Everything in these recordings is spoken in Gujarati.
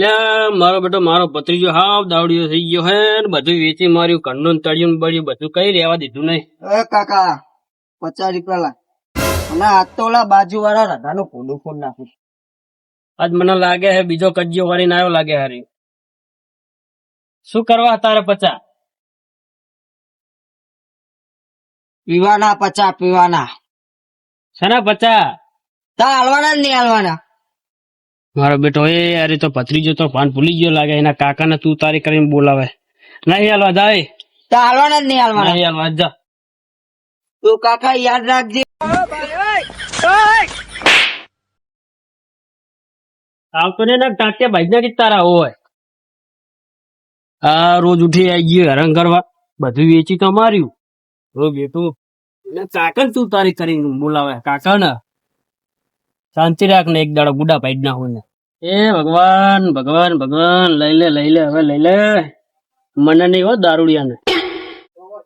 લે મારો બેટો મારો ભત્રીજો હાવ દાવડીયો થઈ ગયો હે ને બધું વેચી માર્યું ઘરનું તળિયું બળ્યું બધું કઈ રહેવા દીધું નહીં. એ કાકા પચાસ રૂપિયા લાગ અને આ તો ઓલા બાજુ વાળા રાધાનું ફોડું ફોન નાખું આજ મને લાગે હે બીજો કજિયો વાળીને આવ્યો લાગે હારી. શું કરવા તારે પચા પીવાના પચા પીવાના. શેના પચા તા હાલવાના જ નહીં હાલવાના? મારો બેટો એ અરે તો ભત્રીજો તો પાન ભૂલી ગયો લાગે એના કાકાને તું તારી કરીને બોલાવે. નહીં હાલવા જાય તો હાલવાના જ નહીં હાલવાના. નહીં હાલવા જા તું કાકા યાદ રાખજે. આવતો ને ના ટાંટિયા ભાઈ ના તારા હોય. આ રોજ ઉઠી આવી ગયો હેરાન કરવા. બધું વેચી તો માર્યું. રો બેટું ને કાકા તું તારી કરીને બોલાવે કાકા ને શાંતિ રાખ ને એક દાડો બુડા પાડી ના ને એ ભગવાન ભગવાન ભગવાન લઈ લે લઈ લે હવે લઈ લે. મને નહીં હો દારૂડિયા ને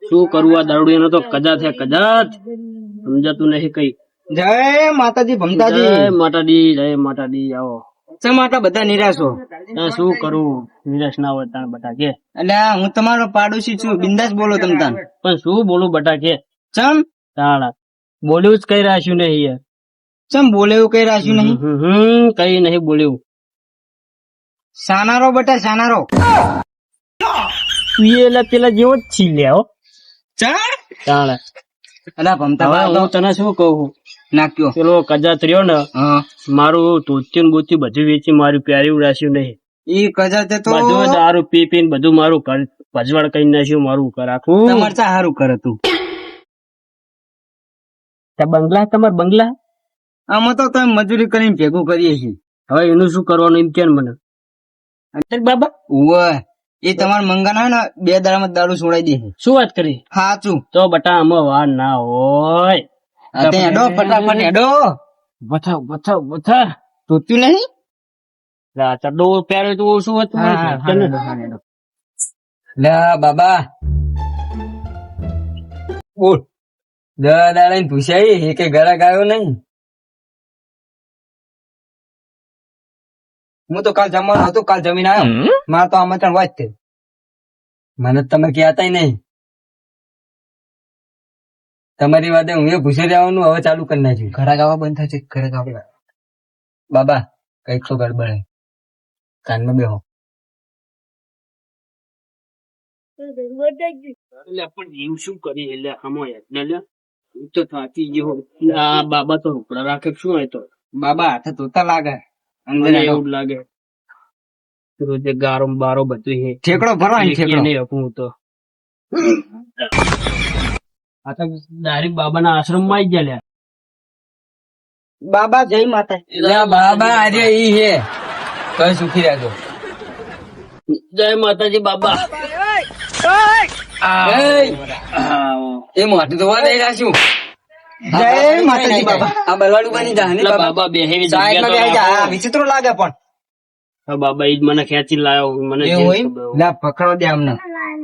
શું કરવું આ દારૂડિયા નો તો કજા છે કજાત. સમજાતું નહીં કઈ. જય માતાજી જય માતાજી જય માતાજી આવો. શા માટે બધા નિરાશો હો? શું કરું? નિરાશ ના હોય તાણ બટા કે એટલે હું તમારો પાડોશી છું બિંદાસ બોલો તમ તાન પણ શું બોલું બટા કે ચમ? તાણ. બોલ્યું જ કઈ રાખ્યું નહીં યાર ચમ બોલે કઈ રાખ્યું નહીં? હમ, કઈ નહીં બોલ્યું સાનારો બટા સાનારો. તું પેલા જેવો જ છી લે હો ચાલ અલા ભમતા હું તને શું કહું નાખ્યો પેલો કજા થયો ને મારું ધોત્યું બોત્યું બધું વેચી મારું પ્યારી રાખ્યું નહીં. એ કજા તે તો બધું દારૂ પી પીને બધું મારું કર ભજવાડ કઈ નાખ્યું મારું કર આખું તમારે સારું કર કરે તું બંગલા તમાર બંગલા? આમાં તો તમે મજૂરી કરીને ભેગું કરીએ છીએ. હવે એનું શું કરવાનું એમ કે ને મને. અંતર બાબા? ઉવે એ તમારા મંગાના ને બે દાડામાં દારૂ છોડાઈ દે શું વાત કરી? સાચું તો બટા આમાં વાર ના હોય. તે હેડો ફટાફટ એડો બથા બથા બથા. તૂટ્યું નહીં? લા ચડો પહેર્યો તો શું હતું લા બાબા. બોલ દાડા પૂછાય એ કે ઘરે ગાયો નહીં? હું તો કાલ જમવાનું હતું કાલ જમીન આવ્યો. મારે તો આમંત્રણ વાત છે. મને તો તમે કહેતા નહીં. તમારી વાતે હું એ પૂછી રહેવાનું હવે ચાલુ કરી નાખ્યું. ઘરાક ગાવા બંધ થશે ઘરે ગાવા બાબા કંઈક તો ગડબડ હે. કાનમાં બેહો. એટલે પણ એવું શું કરી? એટલે આમાં યાદ લે હું તો થાકી ગયો. આ બાબા તો રોકડા રાખે શું હોય તો? બાબા હાથે તોતા લાગે. અંદર એવું લાગે. રોજે ગારો બારો બધું હે ઠેકડો ભરવાનો ઠેકડો. નહીં હકું હું તો. આ તો ડાયરેક્ટ બાબાના આશ્રમમાં આવી ગયા બાબા જય માતા બાબા આજે ઈ હે કઈ સુખી રાખો જય માતાજી બાબા. એ મોટું તો વાત એ રાખ્યું. જય માતાજી બાબા. આ બલવાડું બની જા ને બાબા? જગ્યા માં જા રાખો. લાગે પણ. બાબા ઈ મને ખેંચી લાયો મને જે એવું ખબર હોય. લે પકડો દે અમને.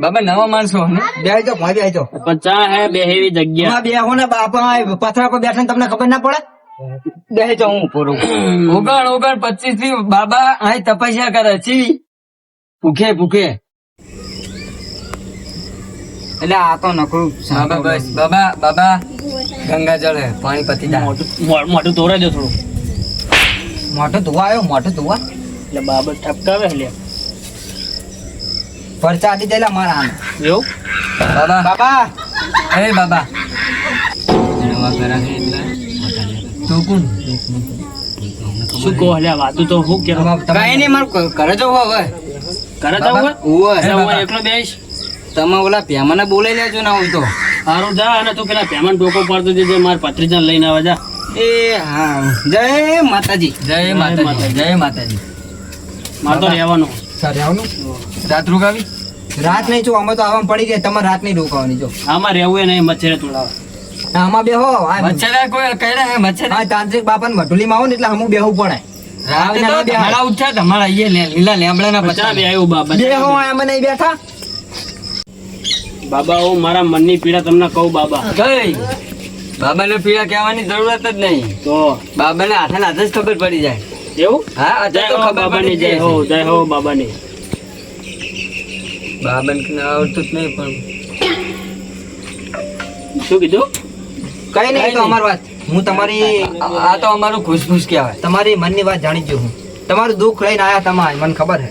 બાબા નવા માણસો બેસજો ભાઈ બેસજો પણ ચા હે બેહેવી જગ્યા. બે હો ને બાપા પથરા પર બેઠા તમને ખબર ના પડે? બેસજો હું પૂરું ઓગણ ઓગણ પચીસથી બાબા અહીં તપસ્યા કરે છે ભૂખે ભૂખે. એટલે આ તો નકરું બાબા બસ બાબા બાબા ગંગા જળ હે પાણી પતી જાય. મોટું મોટું ધોરા દો થોડું. મોટો ધોવા આવ્યો મોટો ધોવા. એટલે બાબા ઠપકાવે લે પરચા આદી દેલા મારા આમ એવું? બાબા. બાબા. અરે બાબા. તું કોણ? શું કહો લ્યા વાતું તો હું કે કઈ નહીં મારું ઘરે જવું હવે કરે તો હવે? ઓવે એટલે હું એકલો બેસ તમે ઓલા પેમાને બોલાઈ લેજો ના હોય તો. સારું જા અને તું પેલા પેમેન્ટ ટોકો પાડતો જજે મારા પત્રીજા લઈને આવે જા. એ હા. જય માતાજી. જય માતાજી. જય માતાજી. મારે તો રહેવાનું. સર રહેવાનું? રાત રોકાવી? રાત નહીં જો અમે તો આવવામાં પડી ગયા. તમારે રાત નહીં રોકાવાની જો. આમાં રહેવું એ નહીં મચ્છરે તોડાવે આમાં બેહો. મચ્છર કોઈ કઈ હે મચ્છર? હા તાંત્રિક બાપા ને માં આવો ને એટલે હમું બેહવું પડે. રાતે તો તમારા ઉઠ્યા તમારા અહીંયા લીલા લેમડાના પચા બે આવ્યું બાબા બેહો નહીં બેઠા. બાબા હું મારા મનની પીડા તમને કહું બાબા. બાબા બાબાને પીડા કહેવાની જરૂરત જ નહીં. તો? બાબાને હાથે હાથે જ ખબર પડી જાય. એવું? હા અત્યારે તો ખબર પડી જય હો જય હો બાબાની. બાબન આવડતું જ નહીં પણ. શું કીધું? કઈ નહીં તો અમારી વાત હું તમારી આ તો અમારું ખુશખુશ કહેવાય. તમારી મનની વાત જાણી ગયો હું. તમારું દુઃખ લઈને આયા તમારે મને ખબર છે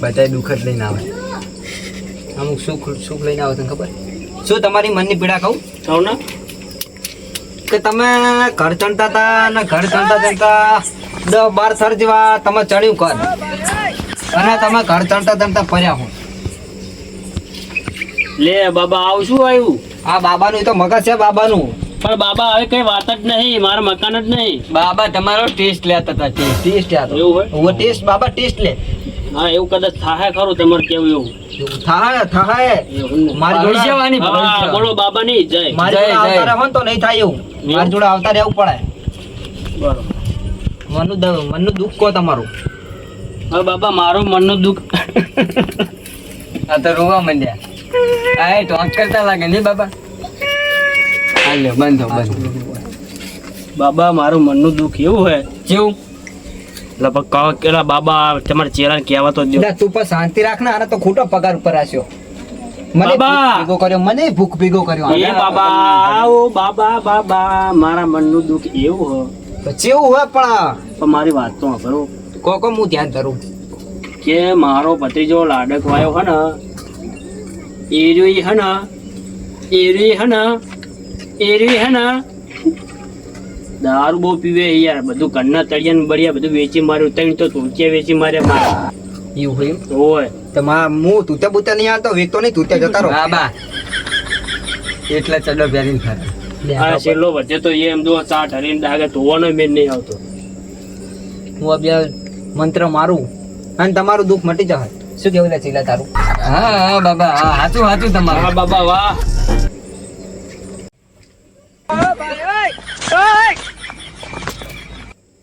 બધાય દુઃખ જ લઈને આવે. અમુક સુખ સુખ લઈને આવો તને ખબર? શું તમારી મનની પીડા કહું? કહું ને? કે તમે ઘર ચણતા હતા ને ઘર ચણતા ચણતા દસ બાર સર જેવા તમે ચડ્યું કર અને તમે ઘર ચણતા ચણતા ફર્યા હો. લે બાબા આવું શું આવ્યું? આ બાબાનું તો મગજ છે બાબાનું. પણ બાબા હવે કઈ વાત જ નહીં મારા મકાન જ નહીં. બાબા તમારો ટેસ્ટ લેતા હતા ટેસ્ટ ટેસ્ટ એવું હોય? ટેસ્ટ બાબા ટેસ્ટ લે. હા એવું કદાચ થાય ખરું તમારે કેવું એવું. થાય થાય મારી જોડે ભવિષ્યવાણી હા, ભવિષ્ય. બોલો જય. મારી જોડે આવતા રહો તો નહીં થાય એવું. મારી જોડે આવતા રહેવું પડે. બરોબર મનનું મનનું દુઃખ તમારું. બાબા મારું મનનું દુઃખ. આ તો રોવા માંડ્યા. આ એ ટોંક કરતા લાગે નહીં બાબા? હા લ્યો બંધ. બાબા મારું મનનું દુઃખ એવું હોય કેવું લગભગ કહો કે બાબા તમારા ચહેરા કહેવા તો પણ શાંતિ રાખ ને આને તો ખોટો પગાર ઉપર આસ્યો મને! ભૂખ કર્યો મને ભૂખ ભેગો કર્યો. એ બાબા બાબા બાબા મારા મનનું દુઃખ એવું પછી એવું હોય પણ મારી વાત તો સાંભળો. કો કો હું ધ્યાન ધરું. કે મારો ભત્રીજો લાડક વાયો હે ને એ રહ્યો હે ને એ રહ્યો હે ને એ હે ને દારૂ બહુ પીવે યાર. બધું ઘરના તળિયા બળિયા બધું વેચી માર્યું. ત્રણ તો ધોતિયા વેચી માર્યા મારા. એવું હોય એમ? હોય. તો મા હું તૂતે બૂતે નહીં આવતો વેચતો નહીં તૂતે જતા રહો. બાબા એટલા ચડો પહેરીને ખાતા. આ છેલ્લો વચ્ચે તો એમ દો ચાટ હરીને ડાગે ધોવાનો મેન નહીં આવતો. હું આ બે મંત્ર મારું અને તમારું દુઃખ મટી જાય શું કેવું લે ચીલા તારું? હા હા બાબા હા સાચું બાબા વાહ.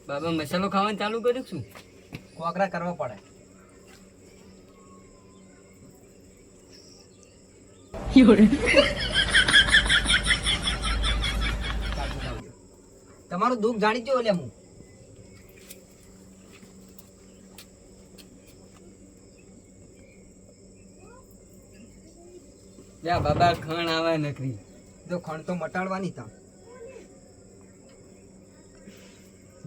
બાબા મસાલો ખાવાનું ચાલુ કર્યું શું? કોકરા કરવા પડે. તમારું દુઃખ જાણી જો લે હું. લ્યા બાબા ખણ આવે નકરી. જો ખણ તો મટાડવાની તા.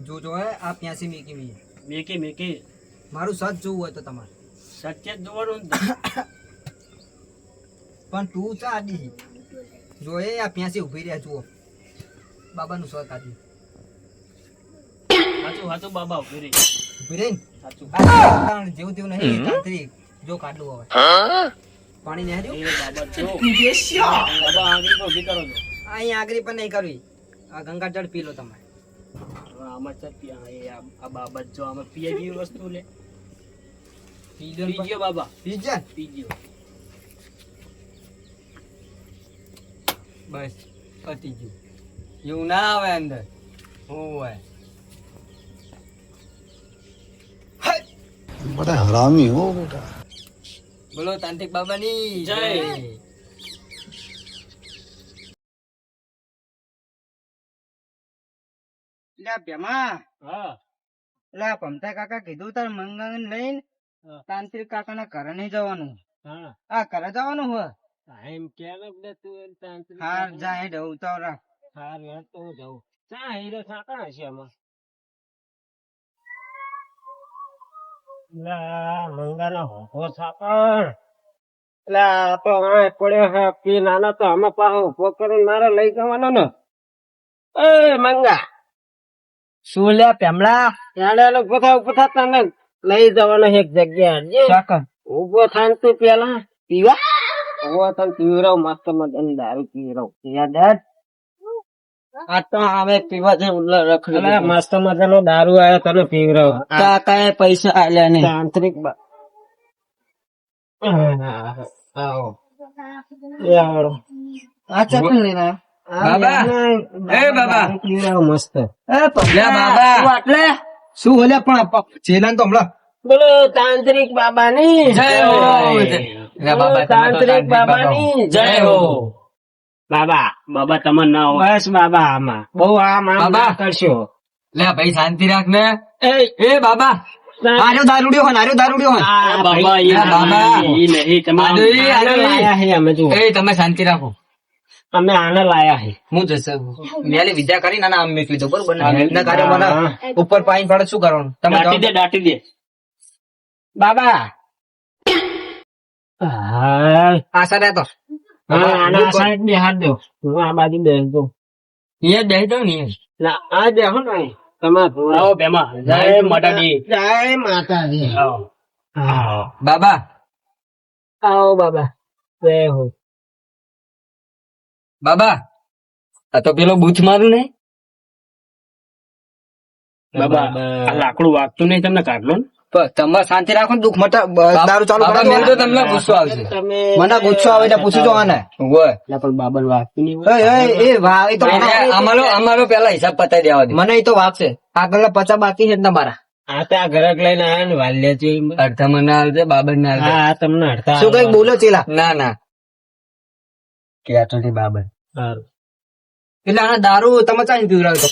જો જો હે આ પ્યાસી મેકી મી મેકી મેકી. મારું સચ જોવું હોય તો તમારે. સત્ય જ જોવાનું પણ તું ચા આડી જો એ આ પ્યાસી ઊભી રહ્યા જુઓ. બાબાનું સત આડી હાચું હાચું બાબા ઊભી રહી. ઊભી રહી હાચું. સાચું જેવું તેવું નહીં તાંત્રિક. જો કાઢલું હવે. પાણી નહીં બાબા જો. બાબા આંગળી કરો છો. અહીં આગળ પણ નહીં કરવી. આ ગંગા જળ પી લો તમે. હવે આમાં છે આ બાબત જો આમાં પીએ જેવી વસ્તુ લે પીજો બાબા. પીજો પીજો બસ પતી ગયું. એવું ના આવે અંદર. હોય બડા હરામી હો બેટા. બોલો તાંત્રિક બાબાની. જય. પમતા કાકા કીધું તાર મંગન લઈને તાંત્રિક કાકા ના ઘરે નહીં જવાનું. હા. આ ઘરે જવાનું હોય? એમ કે તું તાંત્રિક હાર રાખ. તો હું જાઉં. ચા હીરો સાકણ હશે આમાં? મંગાનો હોકો સાકણ લા તો આ પડ્યો હે પી નાનો તો આમાં પાછો ઊભો કરીને મારે લઈ જવાનો ને. એ મંગા. શું લે પેમડા? એને ઊભો થા ઊભો થા તને. લઈ જવાનો એક જગ્યા જે ઊભો થાય તું પેલા. પીવા? ઊભો થાય પીવરાવ મસ્ત મજાની દારૂ પીવરાવ યાદ આ તો આવે પીવા જે ઉલ્લા રખડી મસ્ત મજાનો દારૂ આવ્યો તને પીવરાવ કાકાએ પૈસા આલ્યા નહીં. તાંત્રિક બા- આવો. આ ચકન લઈને બાબા. એ બાબા મસ્ત. લ્યા બાબા. શું ઓલ્યા પણ ચેલાન તો હમણાં બોલો તાંત્રિક બાબાની. જય હો. તમે તાંત્રિક બાબાની જય હો. બાબા બાબા તમે ના બસ બાબા આમાં. બહુ આમ બાબા. કરશો. લે ભાઈ શાંતિ રાખ ને. એ બાબા. આર્યો દારૂડિયો હન આર્યો દારૂડિયો હન બાબા એ બાબા. એ નહીં તમે શાંતિ રાખો. અમે આને લાયા હે. હું જશે મેલે વિદ્યા કરી ના આમ મેકલી દો બરોબર? ને કાર્ય મને ઉપર પાણી પડે શું કરવાનું? તમે દાટી દે દાટી દે. બાબા! આશા રહેતો બાબા આવો બાબા જય હો. બાબા આ તો પેલો બૂથ મારું ને? બાબા આ લાકડું વાગતું નહીં તમને કાઢલો ને? તમે શાંતિ રાખો ને દુઃખ મટા દારૂ ચાલુ કરો તો તમને ગુસ્સો આવશે. મને ગુસ્સો આવે એટલે પૂછજો આને. ઓય. એટલે પણ બાબા વાગતું નહીં એ, એ, એ તો અમારો અમારો પેલા હિસાબ પતાવી દેવા દે. મને એ તો વાગશે આગળ પચા બાકી છે ને તમારા. આ તો આ ઘરક લઈને આયા ને વાલ્યા છે અડધા મને હાલશે બાબર ને હાલશે હા આ તમને અડધા શું કઈ બોલો ચેલા. ના ના. ક્યાં તો નહીં એટલે આના દારૂ તમે ચાઈ પીવડાવે તો?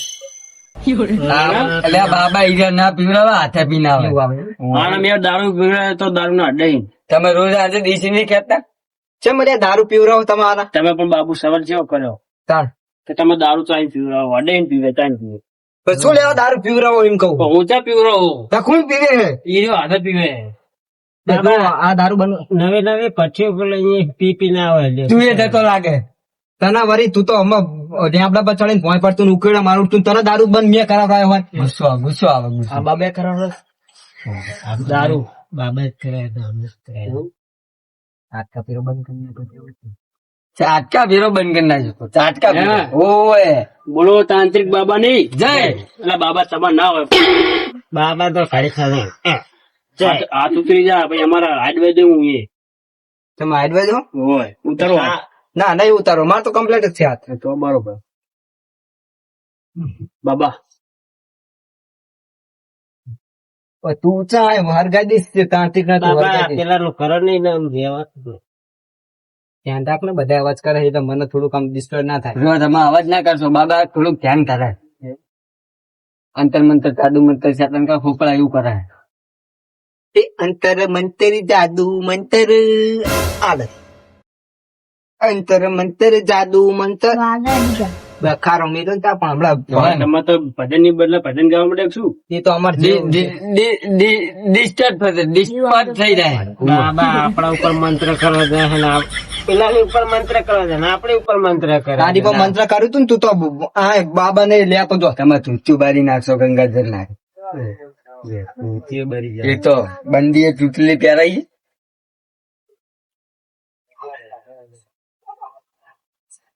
એટલે બાબા ઈરા ના પીવડાવે હાથે આવે એવું આવે. મેં દારૂ પીવડાવે તો દારૂ ના અડે તમે રોજ આજે દેશી નહીં કહેતા? ચેમ બધા દારૂ પીવરાવો તમારા? તમે પણ બાબુ સવાલ જેવો કર્યો. તાણ. કે તમે દારૂ ચાઈ પીવડાવો અડે ને પીવે ચાઈ પીવે. પછી શું લેવા દારૂ પીવડાવો એમ કહું? હું ચા પીવડાવો? તખું પીવે હે? ઈ રહ્યો હાથે પીવે. આ દારૂ બન નવે નવે પછી પી પી ના આવે તું એ જતો લાગે. તના વરી તું તો હમણાં ઢાબલા પર ચડીને ભોંય પડતું ઉકેડા મારું તું તને દારૂ બંધ મેં કરાવડાયો હોય. ગુસ્સો આવે, ગુસ્સો આવે ગુસ્સો. બાબે કરાવડે દારૂ. બાબા આટકા પીરો બંધ કરી ચાટકા ભેરો બંધ કરી નાખ્યો ચાટકા. બોલો તાંત્રિક બાબા નહીં. જય. એટલે બાબા તમારે ના હોય. બાબા તો ખરેખર હાથ- હાથ ઉતરી જા પછી અમારા હાડવે હું એ. તમે હાડવે હો હોય ઉતારો. ના નહીં ઉતારો. માર તો કમ્પ્લીટ જ છે હાથ. તો બરોબર બાબા. તું ચાય હરગાઈ દઈશ તે તાંત્રિક ના તું. પેલા કરો નહીં. ધ્યાન રાખ ને બધા અવાજ કરે એટલે મને થોડુંક આમ ડિસ્ટર્બ ના થાય. તમે અવાજ ના કરશો બાબા થોડુંક ધ્યાન કરે અંતર મંતર જાદુ મંતર સાતન કા ફોકળા એવું કરે તે અંતર મંતર જાદુ મંતર. આલે અંતર મંતર જાદુ મંતર. બખારો મેં તો ત્યાં પણ હમણાં તો ભજનની બદલે ભજન ગાવા માટે શું? એ તો અમાર ડિસ્ટર્બ થશે ડિસ્ટર્બ થઈ જાય. બાબા આપણા ઉપર મંત્ર કરો છે ને પેલા ઉપર મંત્ર કરો છે ને આપણી ઉપર મંત્ર કરે તારી પર મંત્ર કર્યું તું તું તો આ બાબા ને લે તો જો. તમે તું બારી નાખશો ગંગાધર નાખ. એ તો બંદીએ એ ચૂંટલી પહેરાઈ.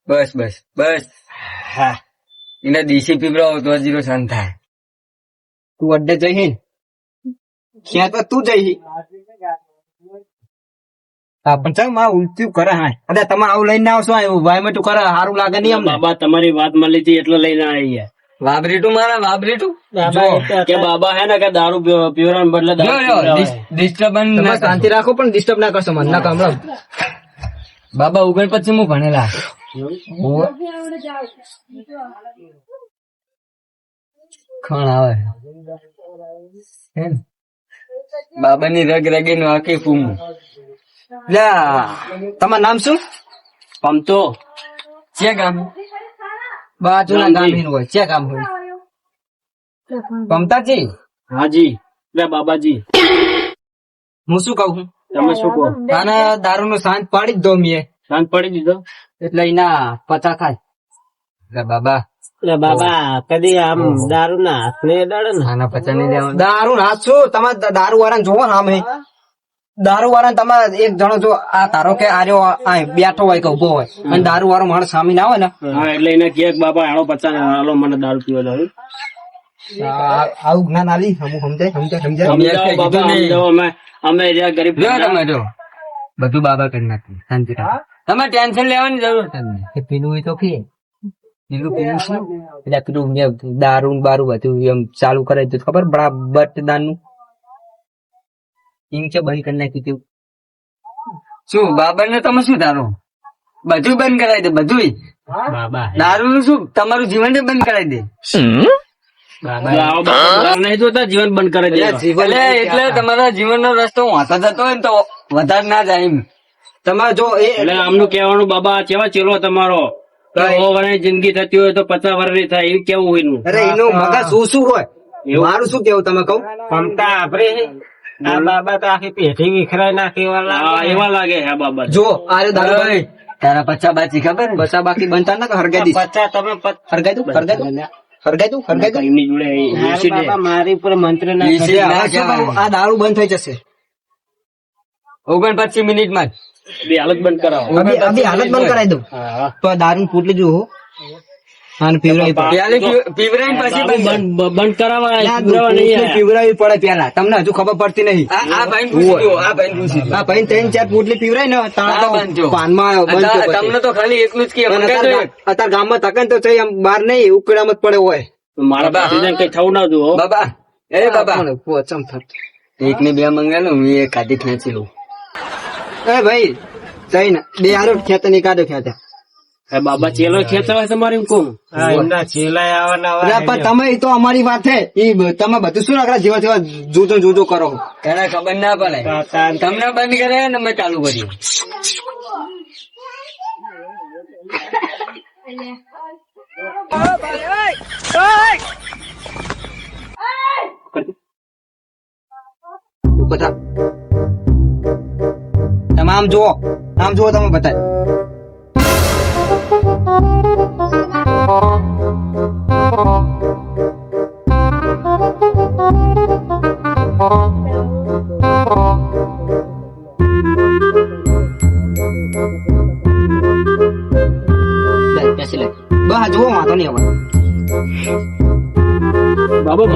બસ બસ બસ. હા. એને દેશી પીવડાવો તો જીરો શાંત થાય. તું અડ્ડે જઈ ક્યાં તો તું જઈ હા? પણ ચાલમાં ઉલટ્યું કરે હા અરે તમે આવું લઈને આવશો ભાઈ મેં કરે સારું લાગે નહીં અમને. બાબા તમારી વાત મળી હતી એટલે લઈને આવી વાબરીટું મારા વાબરીટું? કે બાબા હે ને કે દારૂ પીવરા બદલે તમે શાંતિ રાખો પણ ડિસ્ટર્બ ના કરશો મને ના બાબા ઉગણ પછી હું ભણેલા. ખણ આવે. બાબા ની? રગ રગી નું આખી ફૂમ. લ્યા. તમારું નામ શું? પમતો. છે ગામ બાજુના ગામ હોય છે ગામ હોય? મમતાજી? હાજી લે બાબાજી. હું શું કહું? તમે શું કહો? આને દારૂ નું શાંત પાડી જ દો મેં શાંત પાડી દીધો? એટલે એના પચા ખાય એટલે બાબા. બાબા કદી આમ દારૂ ના હાથ ને. દડે ને આના પચા નહીં દારૂ ના શું તમે દારૂ વાળા જોવો ને આમે દારૂ વાળા તમે એક જણો જો આ તારો કે આર્યો આ બેઠો હોય કે ઊભો હોય અને દારૂ વાળો માણસ સામે ના હોય ને? હા એટલે એને કે બાબા આણો પચાસ હાલો મને દારૂ પીવા દો. આવું જ્ઞાન આલી? અમુક સમજાય સમજાય સમજાય. અમે અમે ગરીબ તમે જો બધું બાબા કરી નાખ્યું શાંતિ તમે ટેન્શન લેવાની જરૂર તમને. પીનું હોય તો પીએ. પીલું પીલું શું? એટલે પેલું દારૂ બારું બધું એમ ચાલુ કરાવી દીધું ખબર? બરાબર દાનનું છે બંધ કરી નાખ્યું તું. શું બાબર ને તમે શું ધારો? બધું બંધ કરાવી દે બધું બાબા દારૂ નું શું તમારું જીવન જ બંધ કરાવી દે. જીવન બંધ કરે દે. એટલે એટલે તમારા જીવનનો રસ્તો વાંચો જતો હોય ને તો વધારે ના જાય એમ. તમારે જો એ એટલે આમનું કહેવાનું બાબા કેવા ચેલો તમારો? જિંદગી થતી હોય તો પચાસ વર્ષની થાય એવું કેવું હોય એનું? અરે એનું મગજ શું શું હોય? મારું શું કેવું તમે કહું? મમતા આપડે આ બાબા તો આખી પેઢી વિખરાઈ નાખી હા એવા લાગે હે બાબા જો આ રહ્યો દારૂ ઓય, તારા પચા બાચી ખબર ને? પચા બાકી બનતા ના હરગાઈ દીશ પચા તમે હરગાઈ દઉં હરગાઈ દઉં? હરગાઈ દઉં હરગાઈ દઉં? એમની જોડે મારા ઉપર મંત્ર ના? આ દારૂ બંધ થઈ જશે. ઓગણપચીસ મિનિટમાં જ. બે હાલત બંધ કરાવો. હાલત બંધ કરાવી દઉં. તો આ દારૂ ફૂટલી જો હો અને બંધ. કરાવવા પડે પેલા તમને હજુ ખબર પડતી નહીં. આ ભાઈ ત્રણ ચાર પૂટલી પીવરાય ને પાનમાં. તમને તો ખાલી એકલું જ કે અત્યારે ગામમાં તકે ને તો થઈ આમ બહાર નહીં ઉકળામાં જ પડે હોય. મારા બાબા. કઈ થવું ના જોવો બાબા. એ બાબા. કોણ? એક ને બે મંગાવેલો હું એ કાઢી ખેંચી લઉં. એ ભાઈ જઈ ને બે હારો ખેતા ની કાઢો ખેતા હે બાબા ચેલો છે હોય તમારે. પણ તમે તો અમારી વાત છે ઈ તમે બધું શું રાખડા જેવા જેવા જુદો જુદો કરો એને ખબર ના પડે. તમને બંધ કરે ને મેં ચાલુ કર્યું. બધા. તમે આમ જુઓ. આમ જુઓ તમે બધા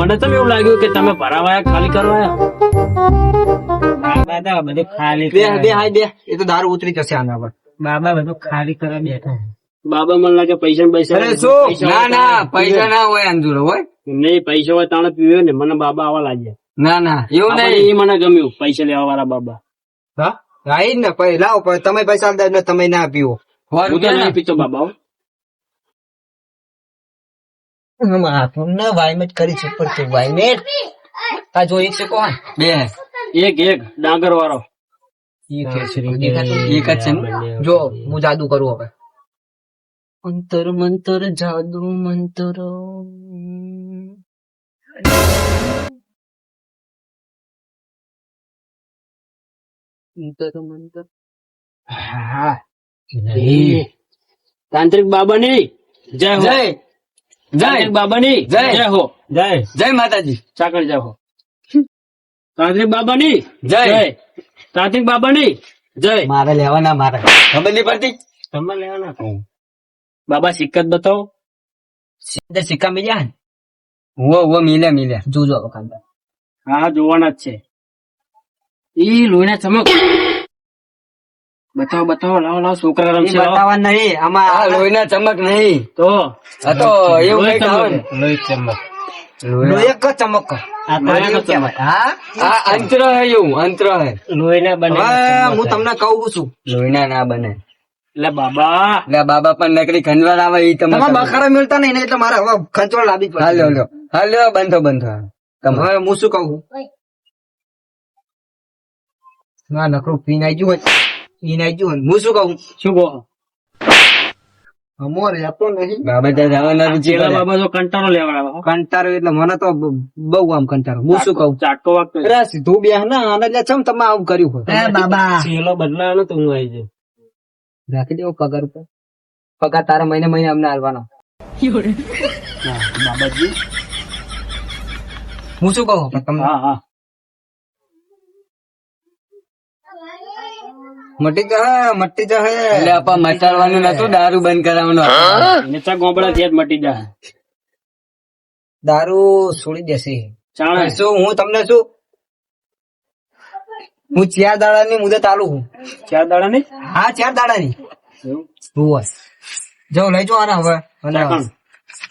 મને તો એવું લાગ્યું કે તમે ભરાવાયા ખાલી કરવાયા. દાદા બધું ખાલી બે બે હાય બે. એ તો દારૂ ઉતરી જશે આના પર. બાબા બધું ખાલી કરવા બેઠા. બાબા મને લાગે પૈસા પૈસા અરે શું? ના ના પૈસા ના હોય અંજુર હોય? નહીં પૈસા હોય તાણે પીવે ને મને બાબા આવા લાગ્યા ના ના એવું નહીં. એ મને ગમ્યું પૈસા લેવા વાળા બાબા. હા? રાઈ ને લાવો તમે પૈસા તમે ના પીવો. હું તો નહીં ના. પીતો બાબા હો. આ જો છે કોણ? બે એક એક ડાંગર વાળો એક જ છે જો હું જાદુ કરું હવે. અંતર મંતર જાદુ મંતર. અંતર મંતર. હા. તાંત્રિક બાબાની જય હો. જય. જય. બાબાની જય. જય હો. જય. જય માતાજી. સાકર જય હો. તાંત્રિક બાબાની જય. તાંત્રિક બાબાની જય. મારે લેવાના મારે. ખબર નહીં પડતી? તમને લેવાના કહું બાબા સિક્કત બતાવો. અંદર સિક્કા મિલ્યા ને? wo wo મિલે મિલ્યા જોજો હા હા જોવાના જ છે. ઈ લોહીના ચમક. બતાવો બતાવો લાવો લાવો છોકરા લાવો. બતાવવા નહીં આ આમાં લોહીના ચમક નહીં. તો? આ તો એવું કઈ કંઈક લોહી ચમક. લોહી- એક ચમક. આ આ અંતર હે એવું અંતર હે. લોહીના બને હું તમને કહું છું. લોહીના ના બને. લે બાબા. લે બાબા પણ નકરી ખંજવાળ આવે ઈ તમે તમે. બખારા મળતા નહીં એટલે મારે હવે ખંજવાળ લાવી પડે હાલો લ્યો હાલ બંધો બંધો. તમે. હવે હું શું કહું? ના નકરું પીને આવી ગયું પીને આવી હું શું કહું શું કહો અમોર રહેતો નહીં બાબા ત્યાં જવાના ચેલા બાબા તો કંટાળો લેવડાવે કંટારો એટલે મને તો બહુ આમ કંટારો હું શું કહું ચાટકો વાગતો અરે સીધું બે ના આને એટલે ચમ તમે આવું કર્યું હોય બાબા ચેલો બદલાવાનો તો હું આવી જાય રાખી દેવો પગાર ઉપર પગાર તારા મહિને મહિને અમને આલવાનો બાબાજી હું શું કહું તમને હા હા મટી જશે મટી જશે એટલે આપા મટાડવાનું નતું દારૂ બંધ કરાવવાનું નીચા ગોબડા છે જ મટી જાય દારૂ છોડી દેશે. ચાણે શું હું તમને શું? હું ચાર દાડાની મુદત આલું છું. ચાર દાડા ની હા ચાર દાડાની. બસ. જો લઈ જાઓ આને હવે. અને.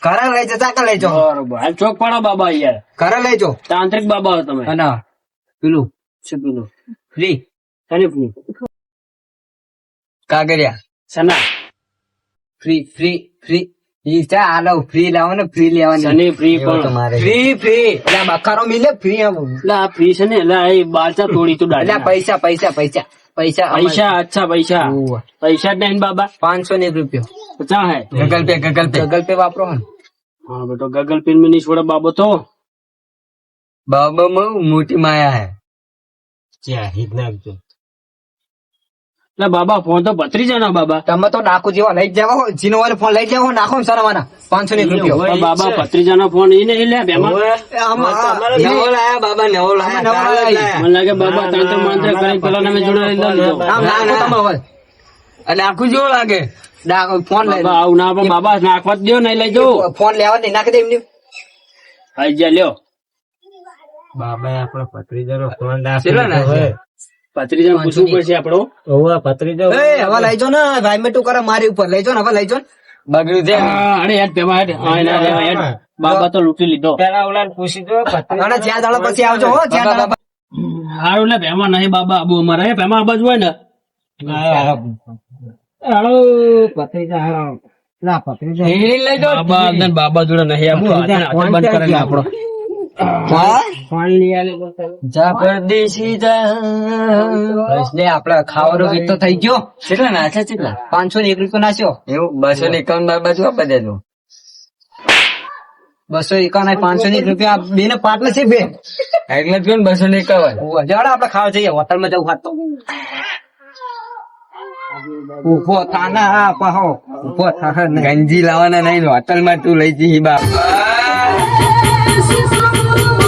ઘરે લઈ જાઓ ચાકણ લઈ જાઓ. બરોબર. હાલ ચોક પાડો બાબા યાર ઘરે લઈ જાઓ. તાંત્રિક બાબા હો તમે. અને પેલું. શું પેલું? ફ્રી શેની ફ્રી કાગરિયા સના ફ્રી ફ્રી ફ્રી. ઈ ચા આલો ફ્રી લાવો ફ્રી લેવાની. સની ફ્રી પણ. Free free. એટલે બકારો મિલે ફ્રી આવું. એટલે આ ફ્રી છે ને એટલે એ બારચા તોડી તો એટલે પૈસા પૈસા પૈસા. પૈસા પૈસા અચ્છા પૈસા. પૈસા નહીં બાબા. પાંચસો ને એક રૂપિયો. અચ્છા હે. Google Pay Google Pay. Google Pay વાપરો હા બેટો ગગલ પિન મેં નહીં છોડે બાબો તો. બાબામાં મોટી માયા હે. જય હિત નાખજો એટલે બાબા ફોન તો પથરી જાય ના બાબા. તમે તો ડાકુ જેવા લઈ જવા જાવ જીનો વાળો ફોન લઈ જાવ નાખો ને સરવાના પાંચસો ની રૂપિયા. બાબા પથરી નો ફોન એ નહીં લે. નવો લાયા બાબા નવો લાયા નવો લાયા. મને લાગે બાબા તંત્ર મંત્ર કરી પેલા નામે જોડે લઈ લીધો. એટલે આખું જેવો લાગે. ફોન લઈ બાબા આવું ના પણ બાબા નાખવા દો નહીં લઈ જો ફોન લેવા નહીં નાખી દે એમની. હાઈ જ્યાં લ્યો. બાબા આપણો પત્રીજાનો ફોન કેટલા નાખે? પથરી પૂછવું પડશે આપડો ઓવા પત્રીજો. એ હવા લઈ ને ભાઈ મેટુ કરે મારી ઉપર. લઈ ને હવે લઈ ને. બગડ્યું છે અરે હેડ પેમાં હેડ. હા, એના હેડ. બાબા તો લૂટી લીધો. પેલા ઓલા પૂછી દો અને જ્યાં દાડા પછી આવજો હો જ્યાં દાડા હારું લે પેમાં નહીં બાબા આબુ અમારે. હે પેમાં આબાજ હોય ને. હાલો. પત્રીજા હાલો ના પત્રીજા. લઈ જો બાબા જોડે નહીં આબુ બંધ કરેલો આપણો? આપડે ખાવાનો તો થઈ ગયો. કેટલા નાખ્યા કેટલા પાંચસો ને એક રૂપિયો નાખ્યો. એવું? બસો ને એકાવન બાર બાજુ આપવા દેજો બસો એકાવન પાંચસો ને એક રૂપિયા બે ને પાટલે છે બે. એટલે જ બસો ને એકાવન. જવાડે આપડે ખાવા જઈએ હોટલમાં જવું ખાતો ઊભો થાના પહો. ઊભો થા ગંજી લાવવાના નહીં હોટલમાં તું લઈ જઈ બાપ. Jesus,